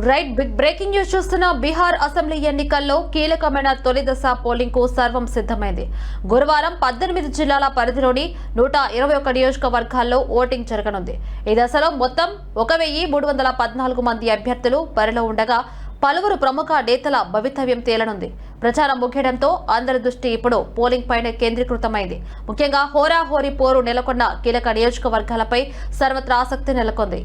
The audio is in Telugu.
రైట్ బిగ్ బ్రేకింగ్ న్యూస్ చూస్తున్న బీహార్ అసెంబ్లీ ఎన్నికల్లో కీలకమైన తొలి దశ పోలింగ్కు సర్వం సిద్ధమైంది. గురువారం పద్దెనిమిది జిల్లాల పరిధిలోని నూట ఇరవై ఒక్క నియోజకవర్గాల్లో ఓటింగ్ జరగనుంది. ఈ దశలో మొత్తం ఒక వెయ్యి మూడు వందల పద్నాలుగు మంది అభ్యర్థులు బరిలో ఉండగా పలువురు ప్రముఖ నేతల భవితవ్యం తేలనుంది. ప్రచారం ముగియడంతో అందరి దృష్టి ఇప్పుడు పోలింగ్ పైన కేంద్రీకృతమైంది. ముఖ్యంగా హోరాహోరీ పోరు నెలకొన్న కీలక నియోజకవర్గాలపై సర్వత్రా ఆసక్తి నెలకొంది.